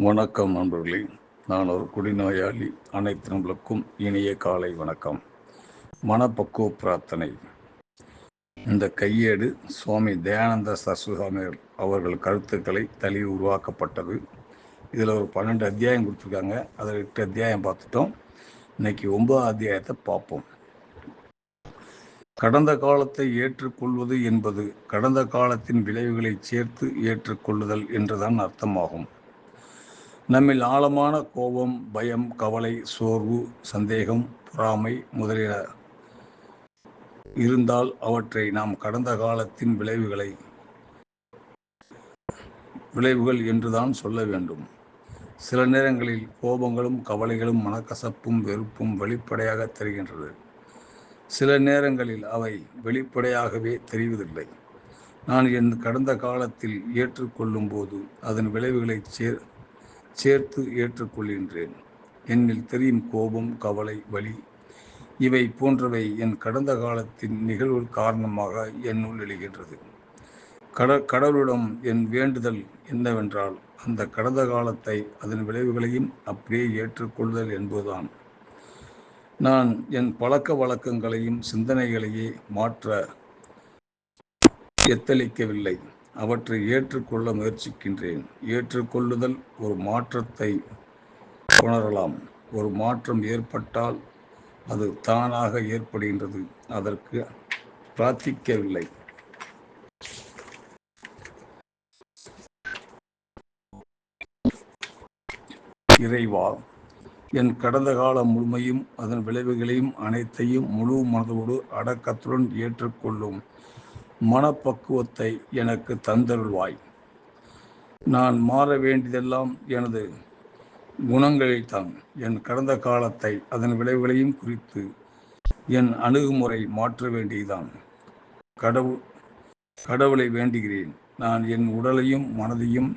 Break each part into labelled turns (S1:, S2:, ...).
S1: வணக்கம் நண்பர்களே. நான் ஒரு குடிநோயாளி. அனைத்து நம்மளுக்கும் இனிய காலை வணக்கம். மனப்பக்குவ பிரார்த்தனை. இந்த கையேடு சுவாமி தயானந்த சரஸ்வசாமி அவர்கள் கருத்துக்களை தள்ளி உருவாக்கப்பட்டது. இதில் ஒரு பன்னெண்டு அத்தியாயம் கொடுத்துருக்காங்க. அதில் எட்டு அத்தியாயம் பார்த்துட்டோம். இன்னைக்கு ஒன்பதாம் அத்தியாயத்தை பார்ப்போம். கடந்த காலத்தை ஏற்றுக்கொள்வது என்பது கடந்த காலத்தின் விளைவுகளை சேர்த்து ஏற்றுக்கொள்ளுதல் என்றுதான் அர்த்தமாகும். நம்மில் ஆழமான கோபம் பயம் கவலை சோர்வு சந்தேகம் பொறாமை முதலிய இருந்தால் அவற்றை நாம் கடந்த காலத்தின் விளைவுகளை விளைவுகள் என்றுதான் சொல்ல வேண்டும். சில நேரங்களில் கோபங்களும் கவலைகளும் மனக்கசப்பும் வெறுப்பும் வெளிப்படையாக தெரிகின்றது. சில நேரங்களில் அவை வெளிப்படையாகவே தெரிவதில்லை. நான் என் கடந்த காலத்தில் ஏற்றுக்கொள்ளும் போது அதன் விளைவுகளை சேர் சேர்த்து ஏற்றுக்கொள்கின்றேன். என்னில் தெரியும் கோபம் கவலை வலி. இவை போன்றவை என் கடந்த காலத்தின் நிகழ்வு காரணமாக என்னுள் எழுகின்றது கட கடவுளிடம் என் வேண்டுதல் என்னவென்றால் அந்த கடந்த காலத்தை அதன் விளைவுகளையும் அப்படியே ஏற்றுக்கொள்ளுதல் என்பதுதான். நான் என் பழக்க வழக்கங்களையும் சிந்தனைகளையே மாற்ற எத்தளிக்கவில்லை. அவற்றை ஏற்றுக்கொள்ள முயற்சிக்கின்றேன். ஏற்றுக்கொள்ளுதல் ஒரு மாற்றத்தை உணரலாம். ஒரு மாற்றம் ஏற்பட்டால் அது தானாக ஏற்படுகின்றது. அதற்கு பிரார்த்திக்கவில்லை. இறைவா என் கடந்த காலம் முழுமையும் அதன் விளைவுகளையும் அனைத்தையும் முழு மனதோடு அடக்கத்துடன் ஏற்றுக்கொள்ளும். மனப்பக்குவத்தை எனக்கு தந்தருள்வாய். நான் மாற வேண்டியதெல்லாம் எனது குணங்களைத்தான். என் கடந்த காலத்தை அதன் விளைவுகளையும் குறித்து என் அணுகுமுறை மாற்ற வேண்டியதுதான். கடவுள் கடவுளை வேண்டுகிறேன். நான் என் உடலையும் மனதையும்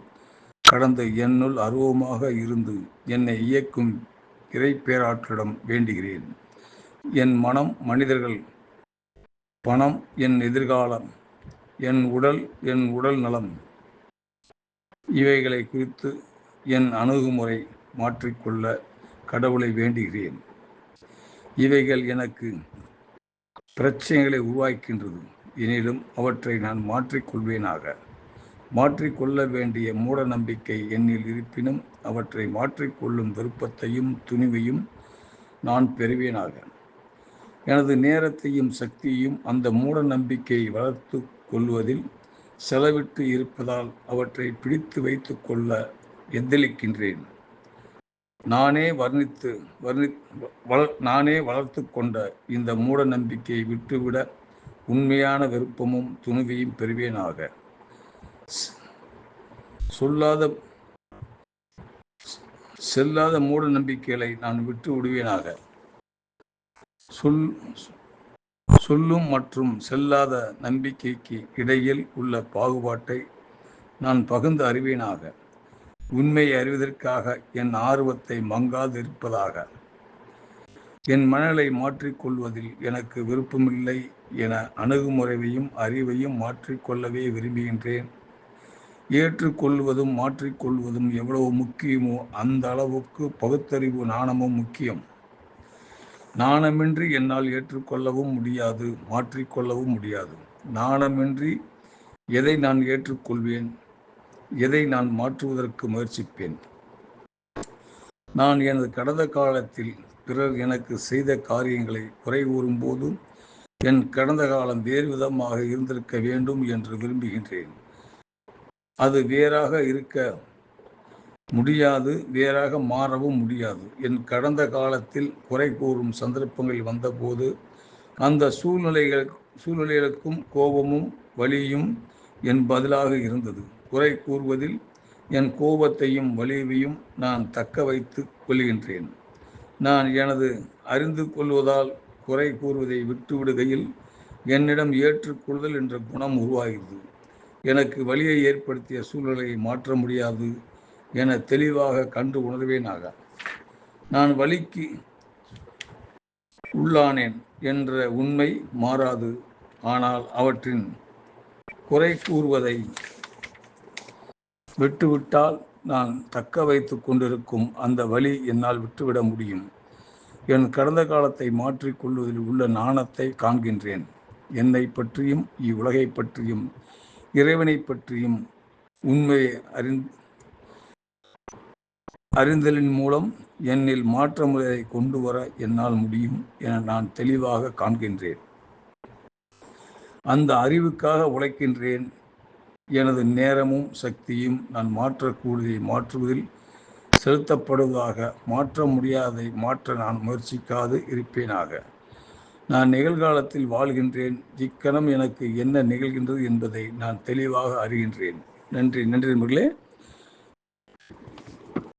S1: கடந்த என்னுள் அருவமாக இருந்து என்னை இயக்கும் இறை பேராற்றலிடம் வேண்டுகிறேன். என் மனம் மனிதர்கள் பணம் என் எதிர்காலம் என் உடல் என் உடல் நலம். இவைகளை குறித்து என் அணுகுமுறை மாற்றிக்கொள்ள கடவுளை வேண்டுகிறேன். இவைகள் எனக்கு பிரச்சனைகளை உருவாக்கின்றது எனினும் அவற்றை நான் மாற்றிக்கொள்வேனாக. மாற்றிக்கொள்ள வேண்டிய மூட நம்பிக்கை என்னில் இருப்பினும் அவற்றை மாற்றிக்கொள்ளும் விருப்பத்தையும் துணிவையும் நான் பெறுவேனாக. எனது நேரத்தையும் சக்தியையும் அந்த மூட நம்பிக்கையை வளர்த்து கொள்வதில் செலவிட்டு இருப்பதால் அவற்றை பிடித்து வைத்து கொள்ள எந்தளிக்கின்றேன் நானே வர்ணித்து வர்ணி வள நானே வளர்த்து கொண்ட இந்த மூட நம்பிக்கையை விட்டுவிட உண்மையான விருப்பமும் துணிவையும் பெறுவேனாக. சொல்லாத செல்லாத மூட நம்பிக்கைகளை நான் விட்டு விடுவேனாக. சொல் சொல்லும் மற்றும் செல்லாத நம்பிக்கைக்கு இடையில் உள்ள பாகுபாட்டை நான் பகுந்து அறிவேனாக. உண்மையை அறிவதற்காக என் ஆர்வத்தை மங்காது இருப்பதாக என் மனநிலை மாற்றிக்கொள்வதில் எனக்கு விருப்பமில்லை என அணுகுமுறையையும் அறிவையும் மாற்றிக்கொள்ளவே விரும்புகின்றேன். ஏற்றுக்கொள்வதும் மாற்றிக்கொள்வதும் எவ்வளவு முக்கியமோ அந்த அளவுக்கு பகுத்தறிவு நாணமும் முக்கியம். நாணமின்றி என்னால் ஏற்றுக்கொள்ளவும் முடியாது மாற்றிக்கொள்ளவும் முடியாது. நாணமின்றி எதை நான் ஏற்றுக்கொள்வேன்? எதை நான் மாற்றுவதற்கு முயற்சிப்பேன்? நான் எனது கடந்த காலத்தில் பிறர் எனக்கு செய்த காரியங்களை குறை கூறும்போது என் கடந்த காலம் வேறு விதமாக இருந்திருக்க வேண்டும் என்று விரும்புகின்றேன். அது வேறாக இருக்க முடியாது வேறாக மாறவும் முடியாது. என் கடந்த காலத்தில் குறை கூறும் சந்தர்ப்பங்கள் வந்தபோது அந்த சூழ்நிலைகள் சூழ்நிலைகளுக்கும் கோபமும் வலியும் என் பதிலாக இருந்தது. குறை கூறுவதில் என் கோபத்தையும் வலிவையும் நான் தக்க வைத்து கொள்கின்றேன். நான் எனது அறிந்து கொள்வதால் குறை கூறுவதை விட்டுவிடுகையில் என்னிடம் ஏற்றுக்கொள்தல் என்ற குணம் உருவாகிறது. எனக்கு வலியை ஏற்படுத்திய சூழ்நிலையை மாற்ற முடியாது. என தெளிவாக கண்டு உணர்வேனாக நான் வலிக்கு உள்ளானேன் என்ற உண்மை மாறாது. ஆனால் அவற்றின் குறை கூறுவதை விட்டுவிட்டால் நான் தக்க வைத்து கொண்டிருக்கும் அந்த வழி என்னால் விட்டுவிட முடியும். என் கடந்த காலத்தை மாற்றிக்கொள்வதில் உள்ள நாணத்தை காண்கின்றேன். என்னை பற்றியும் இவ்வுலகை பற்றியும் இறைவனை பற்றியும் உண்மையை அறிந்து அறிந்தலின் மூலம் என்னில் மாற்றமுறையை கொண்டு வர என்னால் முடியும் என நான் தெளிவாக காண்கின்றேன். அந்த அறிவுக்காக உழைக்கின்றேன். எனது நேரமும் சக்தியும் நான் மாற்றக்கூடியதை மாற்றுவதில் செலுத்தப்படுவதாக மாற்ற முடியாதை மாற்ற நான் முயற்சிக்காது இருப்பேனாக. நான் நிகழ்காலத்தில் வாழ்கின்றேன். இக்கணம் எனக்கு என்ன நிகழ்கின்றது என்பதை நான் தெளிவாக அறிகின்றேன். நன்றி நன்றி நண்பர்களே.